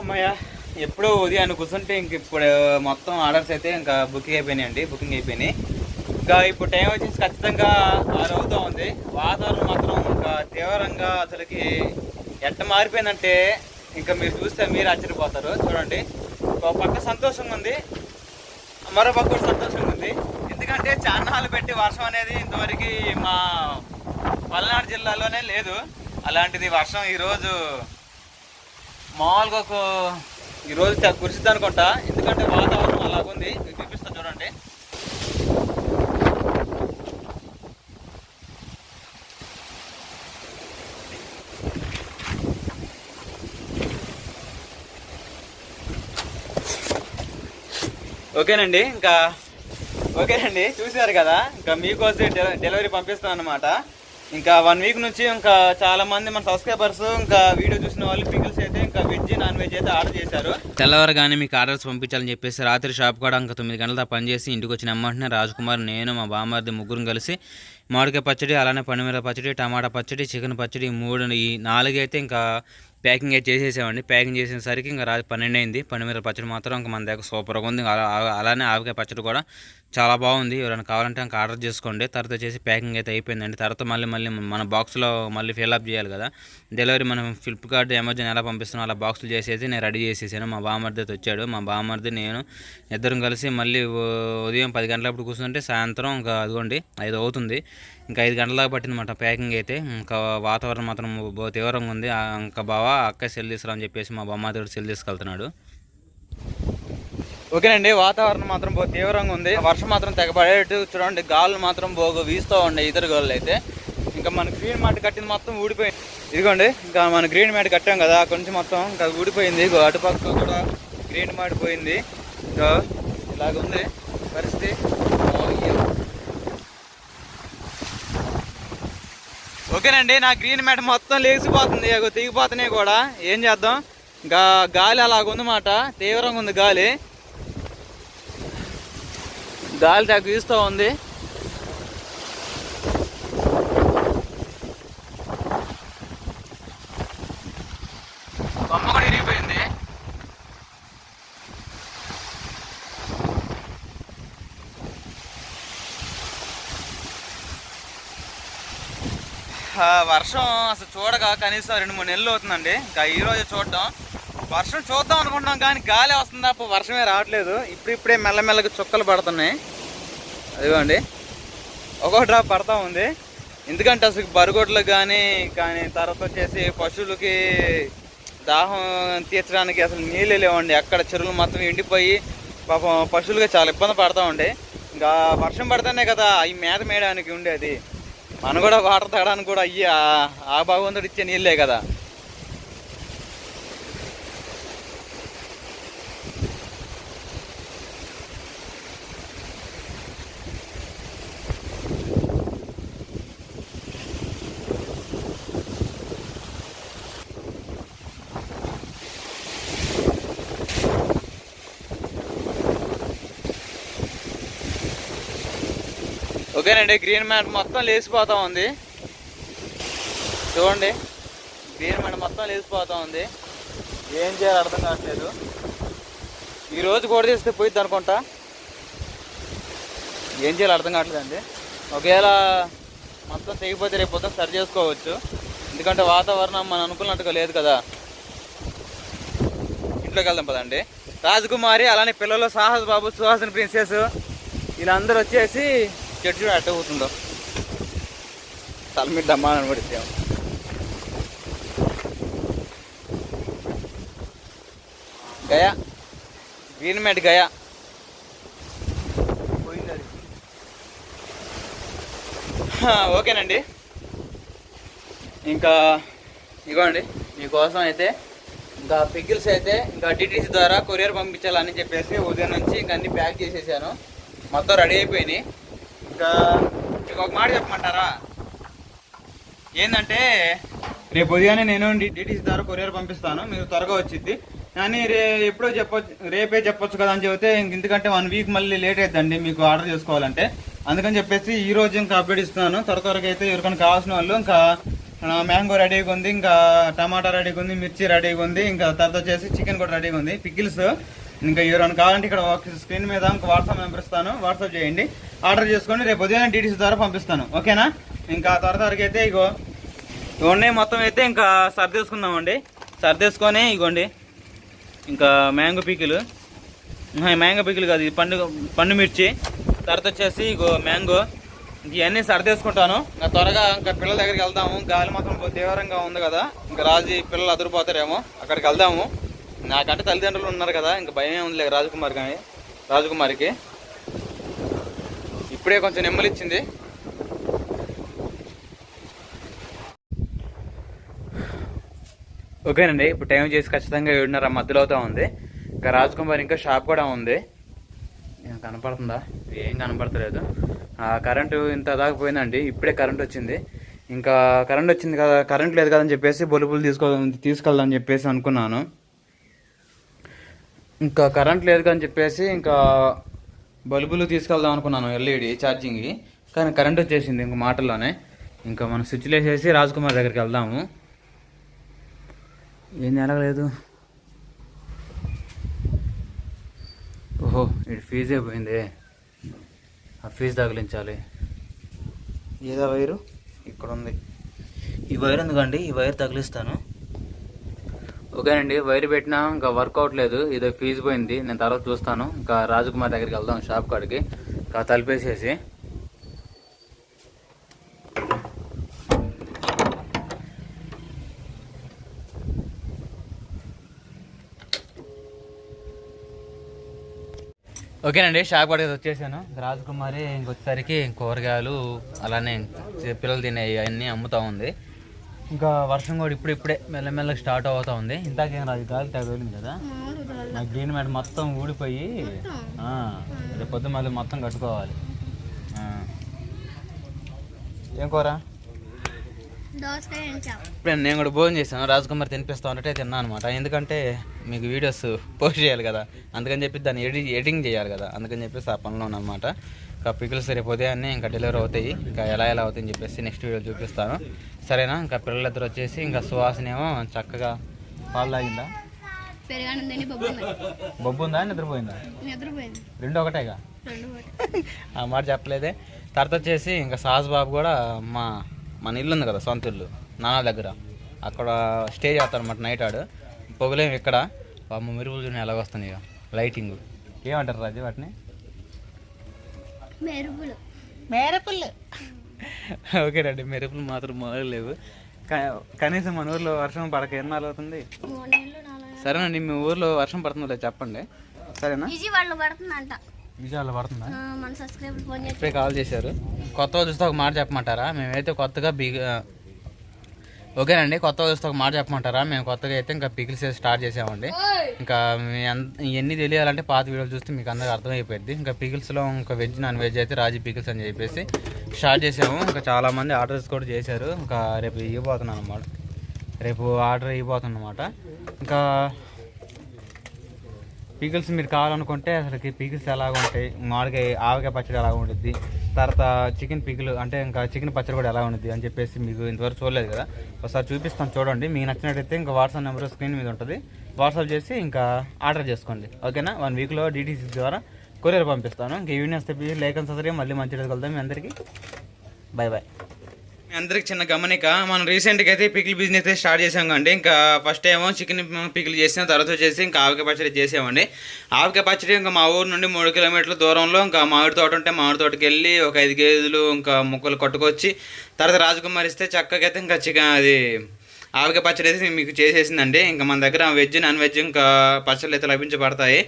అమ్మయ్య ఎప్పుడో ఉదయాన్ని కూర్చుంటే ఇంక ఇప్పుడు మొత్తం ఆర్డర్స్ అయితే ఇంకా బుకింగ్ అయిపోయినాయి అండి బుకింగ్ అయిపోయినాయి. ఇంకా ఇప్పుడు టైం వచ్చేసి ఖచ్చితంగా ఆరు అవుతూ ఉంది. వాతావరణం మాత్రం ఇంకా తీవ్రంగా అసలుకి ఎట్ట మారిపోయిందంటే ఇంకా మీరు చూస్తే మీరు ఆశ్చర్యపోతారు. చూడండి ఒక పక్క సంతోషంగా ఉంది మరో పక్క కూడా సంతోషంగా ఉంది. ఎందుకంటే చాన్నాలు పెట్టి వర్షం అనేది ఇంతవరకు మా పల్నాడు జిల్లాలోనే లేదు. అలాంటిది వర్షం ఈరోజు మామూలుగా ఒక ఈరోజు తెగ కురిసిద్ది అనుకుంటా. ఎందుకంటే వాతావరణం అలాగుంది. మీకు చూపిస్తా చూడండి. ఓకేనండి. ఇంకా ఓకేనండి. చూసారు కదా. ఇంకా మీకోసం డె- డెలివరీ పంపిస్తాను అనమాట ఇంకా వన్ వీక్ నుంచి ఇంకా చాలామంది మన సబ్స్క్రైబర్స్ ఇంకా వీడియో చూసిన వాళ్ళు పికిల్స్ ఇంకా వెజ్ నాన్ వెజ్ అయితే ఆర్డర్ చేశారు. తెల్లవారుగానే మీకు ఆర్డర్స్ పంపించాలని చెప్పేసి రాత్రి షాప్ కూడా ఇంకా తొమ్మిది గంటల దాకా పనిచేసి ఇంటికి వచ్చిన అమ్మంటనే రాజ్కుమార్ నేను మా బామ్మర్ది ముగ్గురు కలిసి మామిడికాయ పచ్చడి అలానే పండుమిర పచ్చడి టమాటా పచ్చడి చికెన్ పచ్చడి మూడు ఈ నాలుగు అయితే ఇంకా ప్యాకింగ్ అయితే చేసేసామండి. ప్యాకింగ్ చేసేసరికి ఇంకా రాత్రి పన్నెండు అయింది. పండుమిర పచ్చడి మాత్రం ఇంకా మన దగ్గర సూపర్గా ఉంది. అలా- అలానే ఆవకాయ పచ్చడి కూడా చాలా బాగుంది. ఎవరైనా కావాలంటే ఇంకా ఆర్డర్ చేసుకోండి. తర్వాత వచ్చేసి ప్యాకింగ్ అయితే అయిపోయిందండి. తర్వాత మళ్ళీ మళ్ళీ మన బాక్స్లో మళ్ళీ ఫిల్అప్ చేయాలి కదా. డెలివరీ మనం ఫ్లిప్కార్ట్ అమెజాన్ ఎలా పంపిస్తున్నాం అలా బాక్సులు చేసేసి నేను రెడీ చేసేసాను. మా బామర్ది అయితే వచ్చాడు. మా బామర్ది నేను ఇద్దరం కలిసి మళ్ళీ ఉదయం పది గంటలప్పుడు కూర్చుంటే సాయంత్రం ఇంకా అదిగోండి ఐదు అవుతుంది. ఇంకా ఐదు గంటల దాకా పట్టిందన్నమాట ప్యాకింగ్ అయితే. ఇంకా వాతావరణం మాత్రం తీవ్రంగా ఉంది. ఇంకా బావ అక్క సెల్ తీసుకురా అని చెప్పేసి మా బామ్మతో సెల్ తీసుకెళ్తున్నాడు. ఓకేనండి వాతావరణం మాత్రం బహు తీవ్రంగా ఉంది. వర్షం మాత్రం తెగబడేట్టు చూడండి గాలు మాత్రం బోగు వీస్తూ ఉండే ఇతర గోళ్ళు అయితే ఇంకా మన గ్రీన్ మ్యాట్ కట్టింది మొత్తం ఊడిపోయింది. ఇదిగోండి ఇంకా మన గ్రీన్ మ్యాట్ కట్టాం కదా అక్కడి నుంచి మొత్తం ఇంకా ఊడిపోయింది. అటుపక్క కూడా గ్రీన్ మ్యాట్ పోయింది. ఇంకా ఇలాగ ఉంది పరిస్థితి. ఓకేనండి నా గ్రీన్ మ్యాట్ మొత్తం లేచిపోతుంది. అగో తెగిపోతున్నాయి కూడా. ఏం చేద్దాం? ఇంకా గాలి అలాగుందన్నమాట తీవ్రంగా ఉంది గాలి. గాలి తెగ వీస్తూ ఉంది. వర్షం అసలు చూడగా కనీసం రెండు మూడు నెలలు అవుతుందండి. ఇంకా ఈరోజు చూడటం వర్షం చూద్దాం అనుకుంటున్నాం కానీ గాలి వస్తుంది తప్ప వర్షమే రావట్లేదు. ఇప్పుడిప్పుడే మెల్లమెల్లగా చుక్కలు పడుతున్నాయి. అదిగోండి. ఒక్కొక్క డ్రాప్ పడతా ఉంది. ఎందుకంటే అసలు బరుగొడ్లకు కానీ కానీ తర్వాత వచ్చేసి పశువులకి దాహం తీర్చడానికి అసలు నీళ్ళు లేవండి. అక్కడ చెరువులు మొత్తం ఎండిపోయి పాపం పశువులుగా చాలా ఇబ్బంది పడతా ఉండే. ఇంకా వర్షం పడితేనే కదా అవి మేత మేయడానికి ఉండేది. మనం కూడా వాటర్ తాగడానికి కూడా అయ్యి ఆ- ఆ ఇచ్చే నీళ్ళే కదా. ఓకేనండి గ్రీన్ మ్యాట్ మొత్తం లేచిపోతా ఉంది. చూడండి గ్రీన్ మ్యాట్ మొత్తం లేచిపోతా ఉంది. ఏం చేయాలో అర్థం కావట్లేదు. ఈరోజు కూడా తీస్తే పోయిద్ది అనుకుంటా. ఏం చేయాలో అర్థం కావట్లేదండి ఒకవేళ మొత్తం తెగిపోతే రేపు పొద్దున సరి చేసుకోవచ్చు. ఎందుకంటే వాతావరణం మనం అనుకున్నట్టుగా లేదు కదా. ఇంట్లోకి వెళ్దాం పదండి. రాజకుమారి అలానే పిల్లలు సాహస్ బాబు సుహాసిని ప్రిన్సెస్ వీళ్ళందరూ వచ్చేసి చెట్టు చూడ అట్ట పోతుందో తల మీద డమ్మాలని పడితే. గయా. గ్రీన్ మ్యాట్ గయా. ఓకేనండి. ఇంకా ఇగోండి మీకోసం అయితే ఇంకా పిగిల్స్ అయితే ఇంకా డిటీసీ ద్వారా కొరియర్ పంపించాలని చెప్పేసి ఉదయం నుంచి ఇంకా అన్ని ప్యాక్ చేసేసాను. మొత్తం రెడీ అయిపోయినాయి. ఇంకా మీకు ఒక మాట చెప్పమంటారా? ఏంటంటే రేపు ఉదయాన్నే నేను డీటీసీ ద్వారా కొరియర్ పంపిస్తాను మీరు త్వరగా వచ్చింది కానీ రే ఎప్పుడో చెప్పొచ్చు రేపే చెప్పొచ్చు కదా అని చెబితే ఇంక ఎందుకంటే వన్ వీక్ మళ్ళీ లేట్ అవుతుందండి మీకు ఆర్డర్ చేసుకోవాలంటే. అందుకని చెప్పేసి ఈ రోజు ఇంకా అప్డేట్ ఇస్తున్నాను. త్వర త్వరగా అయితే ఎవరికైనా కావాల్సిన వాళ్ళు ఇంకా మ్యాంగో రెడీగా ఉంది ఇంకా టమాటా రెడీగా ఉంది మిర్చి రెడీగా ఉంది ఇంకా తర్వాత వచ్చేసి చికెన్ కూడా రెడీగా ఉంది పికిల్స్ ఇంకా ఎవరైనా కావాలంటే ఇక్కడ ఒక స్క్రీన్ మీద ఇంకా వాట్సాప్ నెంబర్ ఇస్తాను. వాట్సాప్ చేయండి. ఆర్డర్ చేసుకొని రేపు ఉదయం డీటీసీ ద్వారా పంపిస్తాను. ఓకేనా? ఇంకా త్వర త్వరగా అయితే ఇగో ఇవన్నీ మొత్తం అయితే ఇంకా సర్దేసుకుందామండి. సర్దేసుకొని ఇగోండి ఇంకా మ్యాంగో పీకిలు. మ్యాంగో పీకిలు కాదు ఇది పండు పండు మిర్చి. తర్వాత వచ్చేసి ఇగో మ్యాంగో. ఇవన్నీ సర్దేసుకుంటాను. ఇంకా త్వరగా ఇంకా పిల్లల దగ్గరికి వెళ్దాము. గాలి మాత్రం తీవ్రంగా ఉంది కదా. ఇంకా రాజు పిల్లలు అదిరిపోతారేమో. అక్కడికి వెళ్దాము. నాకంటే తల్లిదండ్రులు ఉన్నారు కదా ఇంకా భయమే ఉంది లేదు రాజకుమార్ కానీ రాజకుమారికి. ఇప్పుడే కొంచెం నెమ్మలిచ్చింది. ఓకేనండి ఇప్పుడు టైం చేసి ఖచ్చితంగా ఏడున్నర మధ్యలో అవుతా ఉంది. ఇంకా రాజకుమార్ ఇంకా షాప్ కూడా ఉంది. కనపడుతుందా? ఏం కనపడతలేదు. ఆ కరెంటు ఇంత దాకా పోయిందండి ఇప్పుడే కరెంట్ వచ్చింది. ఇంకా కరెంట్ వచ్చింది కదా కరెంట్ లేదు కదని చెప్పేసి బొలుపులు తీసుకో తీసుకెళ్దామని చెప్పేసి అనుకున్నాను. ఇంకా కరెంట్ లేదు కదని చెప్పేసి ఇంకా బల్బులు తీసుకెళ్దాం అనుకున్నాను ఎల్ఈడి ఛార్జింగ్కి కానీ కరెంట్ వచ్చేసింది ఇంక మాటల్లోనే. ఇంకా మనం స్విచ్లు వేసేసి రాజకుమార్ దగ్గరికి వెళ్దాము. ఏం జరగలేదు. ఓహో ఇటు ఫీజే పోయింది ఆ ఫీజు తగిలించాలి. ఏదో వైరు? ఇక్కడ ఉంది. ఈ వైర్ ఎందుకండి? ఈ వైర్ తగిలిస్తాను. ఓకేనండి వైర్ పెట్టినా ఇంకా వర్క్ అవట్లేదు ఇదో ఫీజు పోయింది నేను తర్వాత చూస్తాను. ఇంకా రాజకుమార్ దగ్గరికి వెళ్దాం షాప్ కాడికి. ఇంకా తలిపేసేసి. ఓకేనండి షాప్ కాడికి వచ్చేసాను. రాజకుమారి ఇంకొచ్చేసరికి కూరగాయలు అలానే పిల్లలు తినే అన్నీ అమ్ముతా ఉంది. ఇంకా వర్షం కూడా ఇప్పుడు ఇప్పుడే మెల్లమెల్లగా స్టార్ట్ అవుతా ఉంది. ఇంతకేం రాదు గాలి తగిలింది కదా? మా గ్రీన్ మ్యాట్ మొత్తం ఊడిపోయి రేపు పొద్దు మళ్ళీ మొత్తం కట్టుకోవాలి. ఏం కూర? ఇప్పుడు నేను కూడా భోజనం చేశాను. రాజకుమార్ తినిపిస్తా ఉన్నట్టే తిన్నాను అనమాట ఎందుకంటే మీకు వీడియోస్ పోస్ట్ చేయాలి కదా. అందుకని చెప్పి దాన్ని ఎడి ఎడిటింగ్ చేయాలి కదా. అందుకని చెప్పేసి ఆ పనిలో అనమాట ఇంకా పికిల్స్ రేపు ఉదయాన్నే ఇంకా డెలివరీ అవుతాయి. ఇంకా ఎలా ఎలా అవుతాయని చెప్పేసి నెక్స్ట్ వీడియో చూపిస్తాను. సరేనా? ఇంకా పిల్లలిద్దరు వచ్చేసి ఇంకా సువాసన ఏమో చక్కగా పాలు తాగిందా? బొబ్బు ఉందా. నిద్రపోయిందా? రెండు ఒకటేగా? ఆ మాట చెప్పలేదే. తర్వాత వచ్చేసి ఇంకా సాజ్ బాబు కూడా మా మన ఇల్లు ఉంది కదా సొంత ఇల్లు నాన్న దగ్గర. అక్కడ స్టే చేస్తారనమాట నైట్ ఆడు. పొగలేం ఇక్కడ. పాపం మెరుగులు చూడండి ఎలాగ వస్తున్నాయి ఇక లైటింగ్ ఏమంటారు రాజు వాటిని? మెరుపులు. మెరుపులు. ఓకేనండి మెరుపులు మాత్రం మొదలు లేవు క- కనీసం మన ఊర్లో వర్షం పడక ఎన్నాళ్ళు అవుతుంది? సరేనండి మీ ఊర్లో వర్షం పడుతుందో చెప్పండి. సరేనా? ఈజీ వాళ్ళు పడుతుందంట పడుతుందా? ఆ, మన సబ్స్క్రైబర్ ఫోన్ చేసి ఇప్పుడే కాల్ చేశారు. కొత్త వాళ్ళు చూస్తే ఒక మాట చెప్పమంటారా? మేమైతే కొత్తగా బిగ్ ఓకేనండి కొత్త వాళ్ళు చూస్తే ఒక మాట చెప్పమంటారా? మేము కొత్తగా అయితే ఇంకా పికిల్స్ స్టార్ట్ చేసామండి. ఇంకా ఇవన్నీ తెలియాలంటే పాత వీడియోలు చూస్తే మీకు అందరికి అర్థమైపోద్ది ఇంకా పికిల్స్లో ఇంకా వెజ్ నాన్ వెజ్ అయితే రాజీ పికిల్స్ అని చెప్పేసి స్టార్ట్ చేసాము. ఇంకా చాలామంది ఆర్డర్స్ కూడా చేశారు. ఇంకా రేపు ఇవ్వబోతున్నాను అనమాట రేపు ఆర్డర్ ఇవ్వబోతున్నాను అనమాట ఇంకా పీకిల్స్ మీరు కావాలనుకుంటే అసలుకి పీకిల్స్ ఎలాగ ఉంటాయి. మామిడికాయ ఆవకాయ పచ్చడి ఎలా ఉంటుంది తర్వాత చికెన్ పీకులు అంటే ఇంకా చికెన్ పచ్చడి కూడా ఎలా ఉంటుంది అని చెప్పేసి మీకు ఇంతవరకు చూడలేదు కదా. ఒకసారి చూపిస్తాం చూడండి. మీకు నచ్చినట్టయితే ఇంకా వాట్సాప్ నెంబర్ స్క్రీన్ మీద ఉంటుంది. వాట్సాప్ చేసి ఇంకా ఆర్డర్ చేసుకోండి. ఓకేనా? వన్ వీక్లో డీటీసీ ద్వారా కొరియర్ పంపిస్తాను. ఇంకా ఈవినింగ్ వస్తే ప్లీజ్ లైక్ మళ్ళీ మంచి కలుద్దాం మీ అందరికీ. బాయ్ బాయ్ అందరికి చిన్న గమనిక మనం రీసెంట్గా అయితే పికిల్ బిజినెస్ అయితే స్టార్ట్ చేసాం కండి ఇంకా ఫస్ట్ ఏమో చికెన్ పికిల్ చేసిన తర్వాత వచ్చేసి ఇంకా ఆవకాయ పచ్చడి చేసామండి ఆవకాయ పచ్చడి ఇంకా మా ఊరు నుండి మూడు కిలోమీటర్ల దూరంలో ఇంకా మామిడి తోట ఉంటే మామిడి తోటకి వెళ్ళి ఒక ఐదు కేజీలు ఇంకా ముక్కలు కొట్టుకొచ్చి తర్వాత రాజకుమారి ఇస్తే చక్కగా అయితే ఇంకా చికెన్ అది ఆవకాయ పచ్చడి అయితే మీకు చేసేసిందండి. ఇంకా మన దగ్గర వెజ్ నాన్ వెజ్ ఇంకా పచ్చళ్ళు అయితే లభించబడతాయి.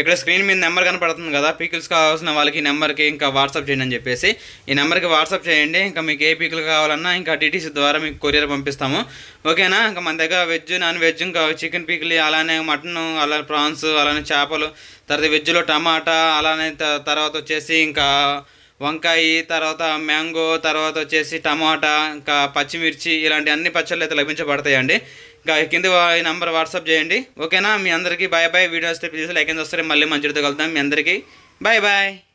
ఇక్కడ స్క్రీన్ మీద నెంబర్ కనపడుతుంది కదా. పీకిల్స్ కావాల్సిన వాళ్ళకి ఈ నెంబర్కి ఇంకా వాట్సాప్ చేయండి అని చెప్పేసి. ఈ నెంబర్కి వాట్సాప్ చేయండి. ఇంకా మీకు ఏ పీకిల్ కావాలన్నా ఇంకా టీటీసీ ద్వారా మీకు కొరియర్ పంపిస్తాము. ఓకేనా? ఇంకా మన దగ్గర వెజ్ నాన్ వెజ్ ఇంకా చికెన్ పీకిల్ అలానే మటన్ అలానే ప్రాన్స్ అలానే చేపలు తర్వాత వెజ్లో టమాటా అలానే తర్వాత వచ్చేసి ఇంకా వంకాయ తర్వాత మ్యాంగో తర్వాత వచ్చేసి టమాటా ఇంకా పచ్చిమిర్చి ఇలాంటి అన్ని పచ్చళ్ళు అయితే లభించబడతాయండి. ఇంకా కింద ఈ నంబర్ వాట్సాప్ చేయండి. ఓకేనా? మీ అందరికీ బాయ్ బాయ్ వీడియోస్ చేసి లైక్ చేస్తారు వస్తే మళ్ళీ మంచితో కలుద్దాం. మీ అందరికీ బాయ్ బాయ్